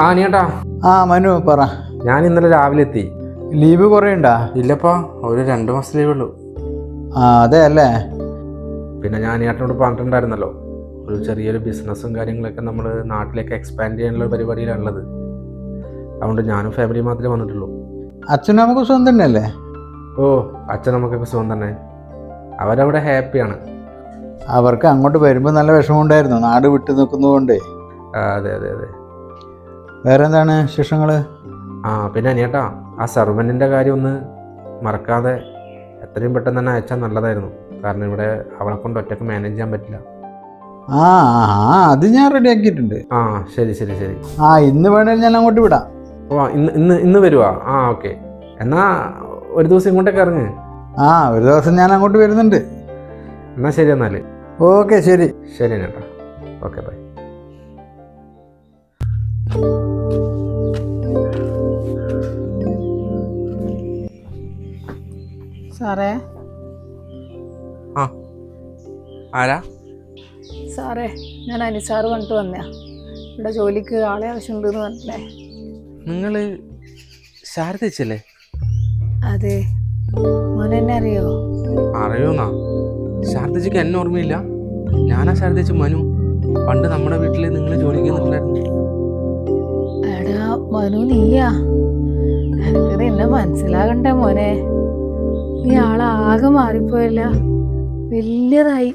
ആ നീട്ടാ ആ മനു പറ. ഞാൻ ഇന്നലെ രാവിലെ എത്തി. ലീവ് കുറേ ഉണ്ടാ? ഇല്ലപ്പാ ഒരു രണ്ട് മാസം ലീവ് ഉള്ളൂ. ആ അതെ അല്ലേ? പിന്നെ ഞാൻ ഏട്ടനോട് പറഞ്ഞിട്ടുണ്ടായിരുന്നല്ലോ ഒരു ചെറിയൊരു ബിസിനസ്സും കാര്യങ്ങളൊക്കെ നമ്മൾ നാട്ടിലേക്ക് എക്സ്പാൻഡ് ചെയ്യാനുള്ള പരിപാടിയിലാണുള്ളത്. അതുകൊണ്ട് ഞാനും ഫാമിലി മാത്രമേ വന്നിട്ടുള്ളൂ. അച്ഛനും നമുക്ക് സ്വന്തം തന്നെയല്ലേ? ഓ അച്ഛൻ നമുക്കൊക്കെ സുഖം തന്നെ. അവരവിടെ ഹാപ്പിയാണ് അവർക്ക് അങ്ങോട്ട് വരുമ്പോൾ നല്ല വിഷമമുണ്ടായിരുന്നു. നാട് വിട്ടു നിൽക്കുന്നതുകൊണ്ട് അതെ അതെ അതെ. വേറെ എന്താണ് വിശേഷങ്ങൾ ആ പിന്നെ അനിയേട്ടാ ആ സർവന്റിന്റെ കാര്യം ഒന്ന് മറക്കാതെ എത്രയും പെട്ടെന്ന് തന്നെ അയച്ചാൽ നല്ലതായിരുന്നു. കാരണം ഇവിടെ അവളെ കൊണ്ട് ഒറ്റയ്ക്ക് മാനേജ് ചെയ്യാൻ പറ്റില്ല. ആ ആ ആ, അത് ഞാൻ റെഡി ആക്കിയിട്ടുണ്ട്. ആ ശരി ശരി ശരി. ആ ഇന്ന് വേണമെങ്കിൽ ഞാൻ അങ്ങോട്ട് വിടാം. ഓ ഇന്ന് ഇന്ന് ഇന്ന് വരുവാ? ആ ഓക്കെ. എന്നാ ഒരു ദിവസം ഇങ്ങോട്ടേക്ക് ഇറങ്ങ്. ആ ഒരു ദിവസം ഞാൻ അങ്ങോട്ട് വരുന്നുണ്ട്. എന്നാ ശരി എന്നാൽ. ഓക്കെ ശരി. ശരി ചേട്ടാ ഓക്കെ ബൈ. സാറേ? ആ. ആരാ? സാറേ ഞാൻ അനിസാറ് പറഞ്ഞിട്ട് വന്നയാ. ഇവിടെ ജോലിക്ക് ആളെ ആവശ്യമുണ്ടെന്ന് പറഞ്ഞില്ലേ? നിങ്ങൾ ശാരദച്ചല്ലേ അതെ. മോനെന്നെ അറിയോ? അറിയോന്നാ? ശാരദച്ചിക്ക് എന്നെ ഓർമ്മയില്ല. ഞാനാ ശാരദച്ചി മനു. പണ്ട് നമ്മുടെ വീട്ടിൽ നിങ്ങൾ ജോലിക്ക് നിന്നിട്ടുണ്ടായിരുന്നു എടാ മനു നീയാ. എനിക്കത് എന്നെ മനസ്സിലാകണ്ടേ മോനെ. നീ ആളാകെ മാറിപ്പോയല്ല. വലിയതായി.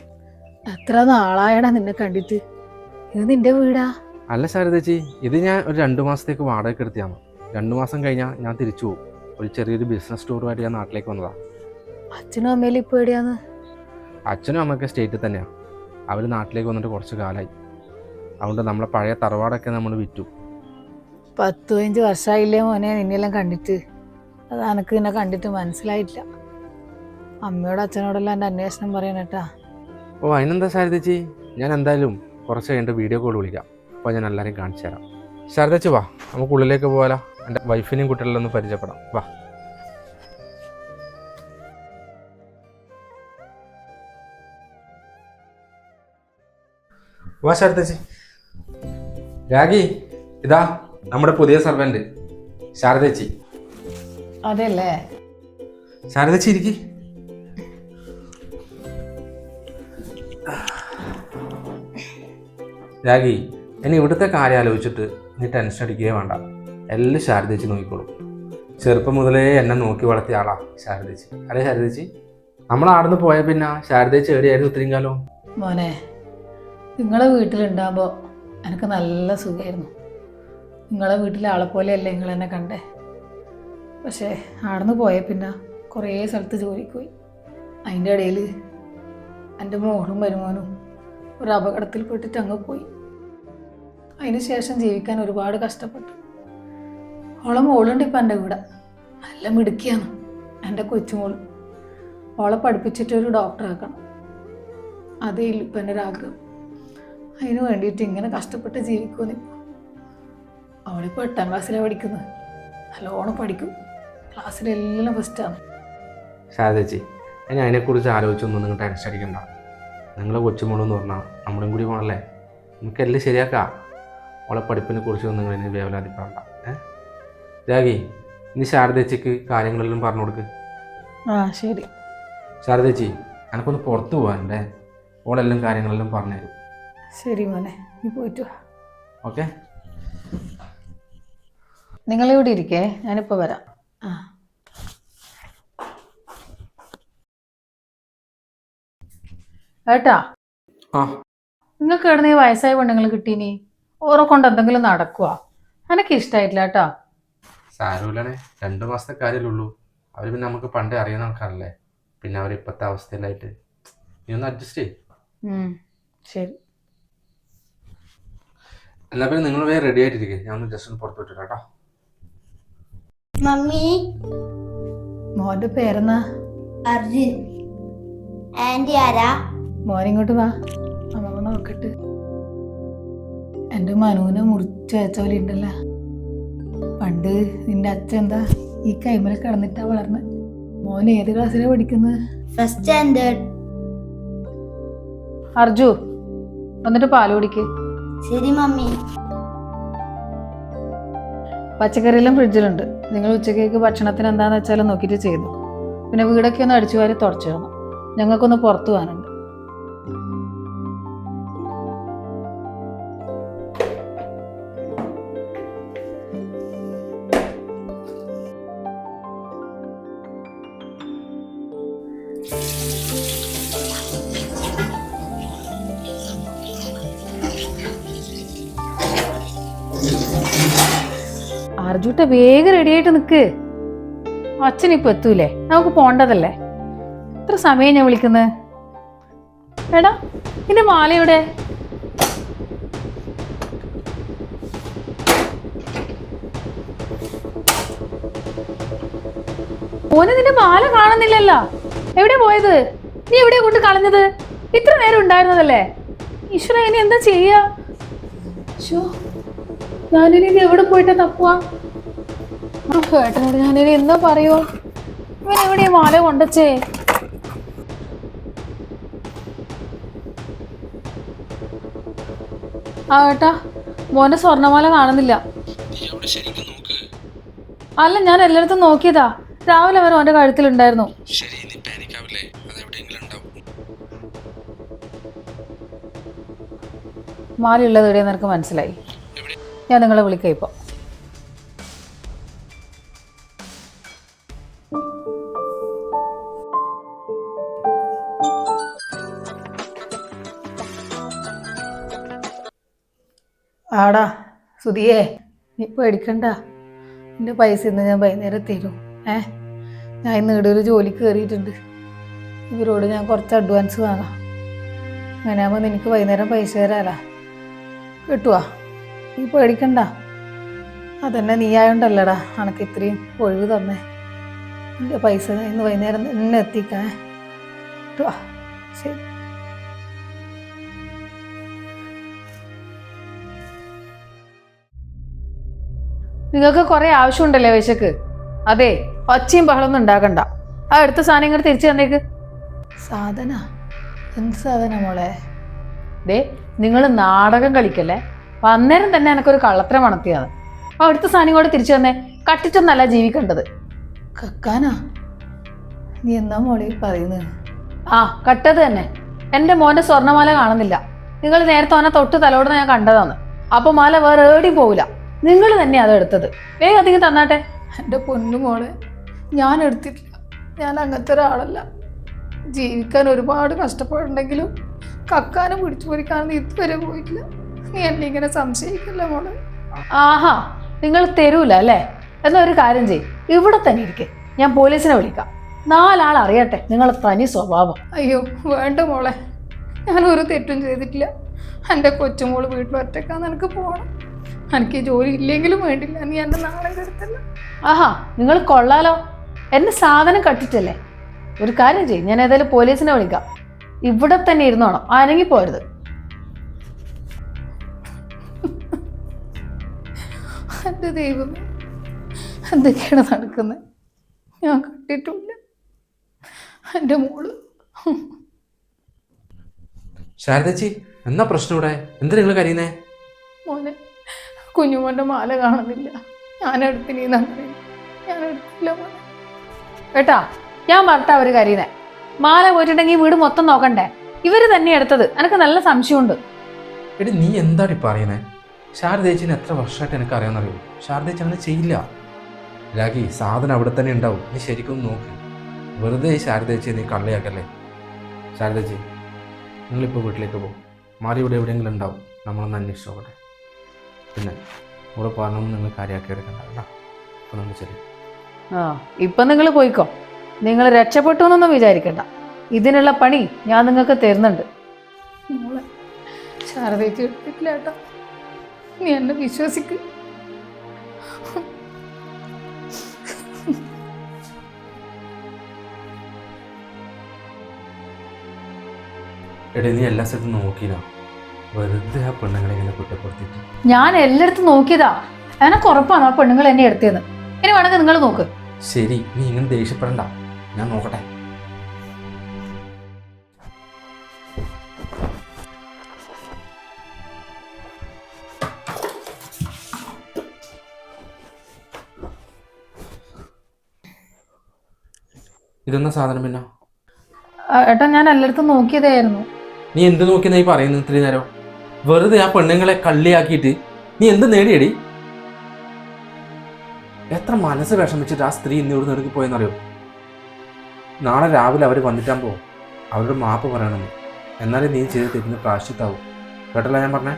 എത്ര നാളായടാ നിന്നെ കണ്ടിട്ട്. ഇത് നിന്റെ വീടാ? അല്ല ശാരദച്ചി ഇത് ഞാൻ ഒരു രണ്ടു മാസത്തേക്ക് വാടകയ്ക്ക് എടുത്തിയാണ് രണ്ടു മാസം കഴിഞ്ഞാൽ ഞാൻ തിരിച്ചു പോകും. ഒരു ചെറിയൊരു ബിസിനസ് ടൂറുമായിട്ട് ഞാൻ നാട്ടിലേക്ക് വന്നതാ. അച്ഛനും അമ്മയിലും ഇപ്പൊ എവിടെയാന്ന്? അച്ഛനും അമ്മയൊക്കെ സ്റ്റേറ്റിൽ തന്നെയാണ് അവർ നാട്ടിലേക്ക് വന്നിട്ട് കുറച്ച് കാലമായി അതുകൊണ്ട് നമ്മളെ പഴയ തറവാടൊക്കെ നമ്മൾ വിറ്റു. പത്ത് പതിനഞ്ച് വർഷമായില്ലേ മോനെ നിന്നെല്ലാം കണ്ടിട്ട്. അത് എനക്ക് നിന്നെ കണ്ടിട്ട് മനസ്സിലായിട്ടില്ല അമ്മയോട് അച്ഛനോടെല്ലാം എന്റെ അന്വേഷണം പറയണേട്ടാ ഓ അതിനെന്താ ശാരദച്ചി? ഞാൻ എന്തായാലും കുറച്ച് കഴിഞ്ഞിട്ട് വീഡിയോ കോൾ വിളിക്കാം. അപ്പോൾ ഞാൻ എല്ലാവരെയും കാണിച്ചു തരാം. ശാരദച്ചി വാ നമുക്ക് ഉള്ളിലേക്ക് പോകാലോ എന്റെ വൈഫിനെയും കുട്ടികളിലൊന്ന് പരിചയപ്പെടാം. വാ. വാ ശാരദച്ചി രാഗി ഇതാ നമ്മുടെ പുതിയ സർവന്റ് ശാരദച്ചി. അതെല്ലേ? ശാരദച്ചി ഇരിക്കി. രാഗി ഇനി ഇവിടുത്തെ കാര്യം ആലോചിച്ചിട്ട് നീ ടെൻഷൻ അടിക്കുകയേ വേണ്ട. എല്ലാം ശാരദച്ചി നോക്കിക്കോളും. ചെറുപ്പം മുതലേ എന്നെ നോക്കി വളർത്തിയ ആളാ ശാരദച്ചി. അല്ലേ ശാരദച്ചി? നമ്മൾ ആടുന്ന് പോയ പിന്നെ ശാരദച്ചി എവിടെയായിരുന്നു ഇത്രയും കാലം? മോനെ നിങ്ങളെ വീട്ടിലുണ്ടാകുമ്പോൾ എനിക്ക് നല്ല സുഖമായിരുന്നു നിങ്ങളെ വീട്ടിലെ ആളെ പോലെയല്ലേ നിങ്ങൾ എന്നെ കണ്ടേ? പക്ഷേ ആടന്ന് പോയ പിന്നെ കുറേ സ്ഥലത്ത് ജോലിക്ക് പോയി. അതിന്റെ ഇടയിൽ എന്റെ മോളും വരുമാനും ഒരു അപകടത്തിൽ പെട്ടിട്ട് അങ്ങ് പോയി. അതിന് ശേഷം ജീവിക്കാൻ ഒരുപാട് കഷ്ടപ്പെട്ടു. ഓളെ മോളുണ്ട് ഇപ്പം എന്റെ കൂടെ. നല്ല മിടുക്കിയാണ് എന്റെ കൊച്ചുമോൾ. ഓളെ പഠിപ്പിച്ചിട്ട് ഒരു ഡോക്ടറാക്കണം. അതേ ഇപ്പം എന്റെ ഒരാഗ്രഹം. അതിന് വേണ്ടിയിട്ട് ഇങ്ങനെ കഷ്ടപ്പെട്ട് ജീവിക്കുമെന്ന്. അവളിപ്പോൾ എട്ടാം ക്ലാസ്സിലാണ് പഠിക്കുന്നത് നല്ലോണം പഠിക്കും. ക്ലാസ്സിലെല്ലാം ഫസ്റ്റാണ് ശാരദച്ചി ഞാൻ അതിനെക്കുറിച്ച് ആലോചിച്ചൊന്നും നിങ്ങൾ ടെൻഷൻ അടിക്കണ്ട. നിങ്ങളെ കൊച്ചുമോളെന്ന് പറഞ്ഞാൽ നമ്മളും കൂടി പോകണല്ലേ നമുക്ക് എല്ലാം ശരിയാക്കാം. അവളെ പഠിപ്പിനെ കുറിച്ചൊന്നും നിങ്ങൾ ഇനി വേവലാതിപ്പെടണ്ട. ഏ? രാഗി ഇനി ശാരദച്ചിക്ക് കാര്യങ്ങളെല്ലാം പറഞ്ഞു കൊടുക്ക്. ആ ശരി. ശാരദച്ചി എനക്കൊന്ന് പുറത്ത് പോകാനുണ്ടേ? ഓളെല്ലാം കാര്യങ്ങളെല്ലാം പറഞ്ഞു തരും ശരി മോനെ നീ പോയിട്ട് ഓക്കെ. നിങ്ങളിവിടെ ഇരിക്കേ ഞാനിപ്പോൾ വരാം. ആ. ഏട്ടാ ആ. നിങ്ങൾക്ക് എവിടെ ഈ വയസ്സായ പെണ്ണുങ്ങൾ കിട്ടീനി? ഓറെ കൊണ്ട് എന്തെങ്കിലും നടക്കുക എനിക്ക് ഇഷ്ടായിട്ടില്ല കേട്ടോ. സാരമില്ലാണേ രണ്ട് മാസത്തെ കാര്യമല്ലുള്ളൂ അവർ പിന്നെ നമുക്ക് പണ്ടേ അറിയുന്ന ആൾക്കാരല്ലേ. പിന്നെ അവർ ഇപ്പോഴത്തെ അവസ്ഥയിലായിട്ട്. നീ ഒന്ന് അഡ്ജസ്റ്റ് ചെയ്യും. ശരി. എന്നാൽ പിന്നെ നിങ്ങൾ വേറെ റെഡി ആയിട്ടിരിക്കുക ഞാൻ ഒന്ന് ജസ്റ്റ് ഒന്ന് പുറത്ത് വിട്ടു കേട്ടോ. മമ്മി. മോന്റെ പേരെന്നാ? അർജുൻ. ആന്റി ആരാ? മോൻ ഇങ്ങോട്ട് വാ. അമ്മ നോക്കട്ട്. എന്റെ മനുവിനെ മുറിച്ച് വെച്ച പോലെ ഉണ്ടല്ലോ? പണ്ട് നിന്റെ അച്ഛൻ എന്താ ഈ കൈമൽ കിടന്നിട്ടാ വളർന്ന്? മോൻ ഏത് ക്ലാസ്സിലാണ് പഠിക്കുന്നത് ഫസ്റ്റ് സ്റ്റാൻഡേർഡ് അർജു വന്നിട്ട് പാൽ കുടിക്ക്. ശരി മമ്മി. പച്ചക്കറിയെല്ലാം ഫ്രിഡ്ജിലുണ്ട്. നിങ്ങൾ ഉച്ചക്കേക്ക് ഭക്ഷണത്തിന് എന്താണെന്ന് വെച്ചാൽ നോക്കിയിട്ട് ചെയ്തു. പിന്നെ വീടൊക്കെ ഒന്ന് അടിച്ചു വാരി തുടച്ചു വേണം ഞങ്ങൾക്കൊന്ന് പുറത്തു പോകാനുണ്ട്. അർജുട്ട വേഗം റെഡിയായിട്ട് നിൽക്ക് അച്ഛൻ ഇപ്പൊ എത്തൂലേ? നമുക്ക് പോണ്ടതല്ലേ? എത്ര സമയം ഞാൻ വിളിക്കുന്നത് എടാ നിന്റെ മാലയുടെ ഓന് നിന്റെ മാല കാണുന്നില്ലല്ലോ. എവിടെ പോയത്? നീ എവിടെ കൊണ്ട് കളഞ്ഞത്? ഇത്ര നേരം ഉണ്ടായിരുന്നതല്ലേ? ഈശ്വര ഇനി എന്താ ചെയ്യാ? ഞാനിനി എവിടെ പോയിട്ട് തപ്പുവാ? ഞാൻ ഞാനിനി എന്താ പറയോ ഇവൻ എവിടെ മാല കൊണ്ടച്ചേ ആ ഏട്ടാ മോന്റെ സ്വർണമാല കാണുന്നില്ല. അല്ല ഞാൻ എല്ലായിടത്തും നോക്കിയതാ. രാവിലെ വരെ ഓന്റെ കഴുത്തിലുണ്ടായിരുന്നു. മാലയുള്ളത് എവിടെയെന്ന് എനിക്ക് മനസ്സിലായി. ഞാൻ നിങ്ങളെ വിളിക്കാം ഇപ്പോൾ ആടാ സുധിയേ നീ പേടിക്കണ്ട. എന്റെ പൈസ ഇന്ന് ഞാൻ വൈകുന്നേരം തരും. ഏ? ഞാൻ ഇന്ന് ഇവിടെ ഒരു ജോലിക്ക് കയറിയിട്ടുണ്ട്. ഇവരോട് ഞാൻ കുറച്ച് അഡ്വാൻസ് വാങ്ങാം അങ്ങനെയാകുമ്പോൾ നിനക്ക് വൈകുന്നേരം പൈസ തരാലാ. കിട്ടുവാ. നീ പേടിക്കണ്ട. അതന്നെ നീ ആയോണ്ടല്ലടാ അനക്ക് ഇത്രയും ഒഴിവ് തന്നേ. എന്റെ പൈസ ഇന്ന് വൈകുന്നേരം തന്നെ എത്തിക്കാൻ കിട്ടുവാ. ശരി. നിങ്ങൾക്ക് കുറെ ആവശ്യമുണ്ടല്ലേ വിശക്ക്? അതെ ഒച്ചയും ബഹളമൊന്നും ഉണ്ടാക്കണ്ട ആ എടുത്ത സാധനം ഇങ്ങനെ തിരിച്ചു തന്നേക്ക്. സാധന? എന്ത് സാധന മോളെ? ദേ നിങ്ങൾ നാടകം കളിക്കല്ലേ? അന്നേരം തന്നെ എനക്കൊരു കള്ളത്തരം വണത്തിയാണ് ആ എടുത്ത സാധനം കൂടെ തിരിച്ചു തന്നെ. കട്ടിച്ചൊന്നല്ല ജീവിക്കേണ്ടത്. കക്കാനാ? നീ എന്നാ മോളി പറയുന്നത് ആ കട്ടത് തന്നെ. എന്റെ മോന്റെ സ്വർണമാല കാണുന്നില്ല. നിങ്ങൾ നേരത്തെ അവനെ തൊട്ട് തലോടുന്ന ഞാൻ കണ്ടതാണ്. അപ്പൊ മാല വേറെ ഏടിയും പോവില്ല. നിങ്ങൾ തന്നെ അത് എടുത്തത്. വേഗം അധികം തന്നാട്ടെ. എന്റെ പൊന്നു മോളെ ഞാൻ എടുത്തിട്ടില്ല. ഞാൻ അങ്ങനത്തെ ഒരാളല്ല. ജീവിക്കാൻ ഒരുപാട് കഷ്ടപ്പാടുണ്ടെങ്കിലും കക്കാനും പിടിച്ചു പൊരിക്കാനൊന്നും ഇതുവരെ പോയിട്ടില്ല. നീ എന്നെ ഇങ്ങനെ സംശയിക്കില്ല മോളെ. ആഹാ നിങ്ങൾ തരൂല അല്ലേ? എന്നാ ഒരു കാര്യം ചെയ്യും. ഇവിടെ തന്നെ ഇരിക്കെ. ഞാൻ പോലീസിനെ വിളിക്കാം. നാലാൾ അറിയട്ടെ നിങ്ങളെ തനി സ്വഭാവം. അയ്യോ വേണ്ട മോളെ. ഞാൻ ഒരു തെറ്റും ചെയ്തിട്ടില്ല. എന്റെ കൊച്ചുമോൾ വീട്ടിൽ ഒറ്റക്കാൻ നിനക്ക് പോകണം എനിക്ക് ജോലി ഇല്ലെങ്കിലും വേണ്ടില്ല. നീ എന്റെ നാളെ കെടുത്തല്ല. ആഹാ നിങ്ങൾ കൊള്ളാലോ. എന്റെ സാധനം കട്ടിട്ടല്ലേ? ഒരു കാര്യം ചെയ്യും ഞാൻ ഏതായാലും പോലീസിനെ വിളിക്കാം. ഇവിടെ തന്നെ ഇരുന്നോണം ആരെങ്കിൽ പോരുത്. എന്റെ ദൈവമേ എന്തൊക്കെയാണ് നടക്കുന്നത് ഞാൻ കണ്ടിട്ടില്ല എന്റെ മോൾ. ശാരദച്ചി എന്നാ പ്രശ്നം ഇവിടെ? എന്താ നിങ്ങൾ കരയുന്നേ? മോനെ കുഞ്ഞുമോന്റെ മാല കാണുന്നില്ല. ഞാൻ എടുത്തിനീന്നാണ് ഞാൻ എടുത്തില്ല കേട്ടാ ഞാൻ പറഞ്ഞാ ഒരു കരീനെ മാല പോയിട്ടുണ്ടെങ്കിൽ വീട് മൊത്തം നോക്കണ്ടേ? ഇവർ തന്നെ എടുത്തത്. എനിക്ക് നല്ല സംശയമുണ്ട്. എടി നീ എന്താടി പറയുന്നേ? ശാരദേച്ചിനെ എത്ര വർഷമായിട്ട് എനിക്ക് അറിയാമെന്നറിയോ ശാരദേച്ചി അങ്ങനെ ചെയ്യില്ല. രാഖി സാധനം അവിടെ തന്നെ ഉണ്ടാവും. നീ ശരിക്കും നോക്ക്. വെറുതെ ഈ നീ കള്ളിയാക്കല്ലേ? ശാരദേച്ചി നിങ്ങളിപ്പോൾ വീട്ടിലേക്ക് പോകും മാറി ഇവിടെ എവിടെയെങ്കിലും ഉണ്ടാവും. നമ്മളൊന്ന് അന്വേഷിച്ചോട്ടെ പിന്നെ ഇവിടെ പറഞ്ഞൊന്നും നിങ്ങൾ കാര്യമാക്കി എടുക്കണ്ട കേട്ടോ. അപ്പോൾ നമ്മൾ ശരി. ആ ഇപ്പൊ നിങ്ങൾ പോയിക്കോ. നിങ്ങൾ രക്ഷപ്പെട്ടു എന്നൊന്നും വിചാരിക്കണ്ട. ഇതിനുള്ള പണി ഞാൻ നിങ്ങൾക്ക് തരുന്നുണ്ട്. മോളെ ശാരദയ്ക്ക് എടുത്തിട്ടില്ല കേട്ടോ. നീ എന്നെ വിശ്വസിക്ക്. എടി നീ എല്ലാ സ്ഥലത്തും നോക്കിയില്ല വെറുതെ ആ പെണ്ണുങ്ങളെ ഇങ്ങനെ കുറ്റപ്പെടുത്തിയിട്ട്. ഞാൻ എല്ലായിടത്തും നോക്കിയതാ. എനക്ക് ഉറപ്പാണ് ആ പെണ്ണുങ്ങൾ എന്നെ എടുത്തത് ഇനി വേണമെങ്കിൽ നിങ്ങൾ നോക്ക്. ശരി നീ ഇങ്ങനെ ദേഷ്യപ്പെടണ്ട. ഞാൻ നോക്കട്ടെ. ഇതെന്ന സാധനം പിന്നെ? ഏട്ടാ ഞാൻ എല്ലായിടത്തും നോക്കിയതായിരുന്നു. നീ എന്ത് നോക്കിയെന്നായി പറയുന്നു ഇത്രയും നേരം? വെറുതെ ആ പെണ്ണുങ്ങളെ കള്ളിയാക്കിയിട്ട് നീ എന്ത് നേടിയടി? എത്ര മനസ്സ് വിഷമിച്ചിട്ട് ആ സ്ത്രീ ഇന്ന് ഇവിടെ നിറക്കി പോയെന്നറിയോ? നാളെ രാവിലെ അവർ വന്നിട്ടാകുമ്പോൾ അവരുടെ മാപ്പ് പറയണം എന്നാലേ നീ ചെയ്ത് തിരിഞ്ഞ് പ്രാശ്ചിത്താവും കേട്ടല്ല ഞാൻ പറഞ്ഞേ?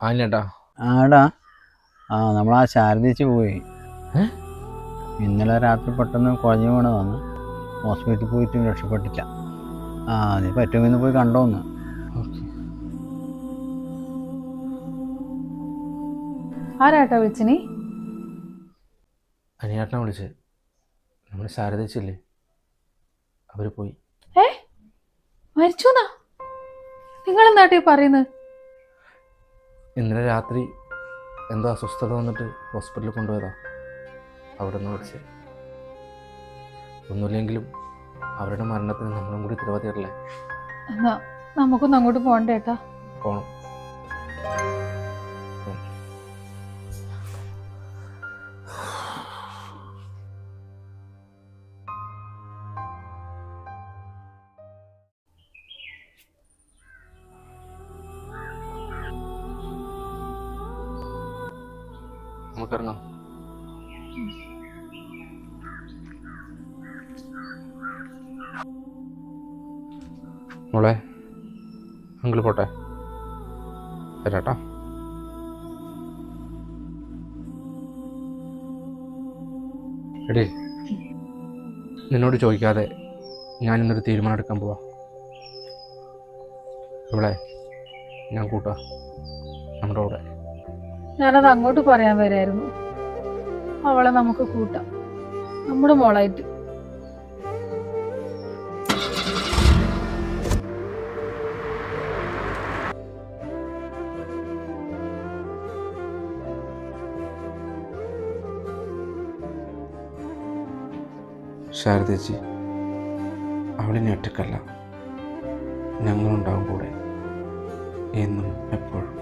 ആഞ്ഞേട്ടാ ആടാ. ആ നമ്മൾ ആ ശാരദിച്ച് പോയി. ഇന്നലെ രാത്രി പെട്ടെന്ന് കുഴഞ്ഞു വീണ് വന്ന്. ഹോസ്പിറ്റലിൽ പോയിട്ടും രക്ഷപ്പെട്ടില്ല. ആ നീ പറ്റുമെന്ന് പോയി കണ്ടോന്ന് ആരാട്ടാ വിളിച്ചിനി അനിയാട്ടാ വിളിച്ച്. നമ്മൾ ശാരദിച്ചില്ലേ? അവർ പോയി. ഏ? മരിച്ചുന്നാ? നിങ്ങൾ എന്താട്ടി പറയുന്നത്? ഇന്നലെ രാത്രി എന്തോ അസ്വസ്ഥത വന്നിട്ട് ഹോസ്പിറ്റലിൽ കൊണ്ടുപോയതാ. അവിടെ നിന്ന് വിളിച്ച്. ഒന്നുമില്ലെങ്കിലും അവരുടെ മരണത്തിന് നമ്മളും കൂടി ഉത്തരവാദിയല്ലേ എന്നാ നമുക്കൊന്ന് അങ്ങോട്ട് പോകണ്ടേ ഏട്ടാ. നമുക്കിറങ്ങാം മോളെ അങ്കിൾ പോട്ടെ. വരാട്ടോ. എടേ നിന്നോട് ചോദിക്കാതെ ഞാനിന്നൊരു തീരുമാനം എടുക്കാൻ പോവാ. ഇവിടെ ഞാൻ കൂട്ടാ നമ്മുടെ കൂടെ. ഞാനത് അങ്ങോട്ട് പറയാൻ വരായിരുന്നു. അവളെ നമുക്ക് കൂട്ടാം. നമ്മുടെ മോളായിട്ട്. ശാരദേച്ചി അവളിനെ ഒറ്റക്കല്ല. ഞങ്ങളുണ്ടാവും കൂടെ. എന്നും എപ്പോഴും.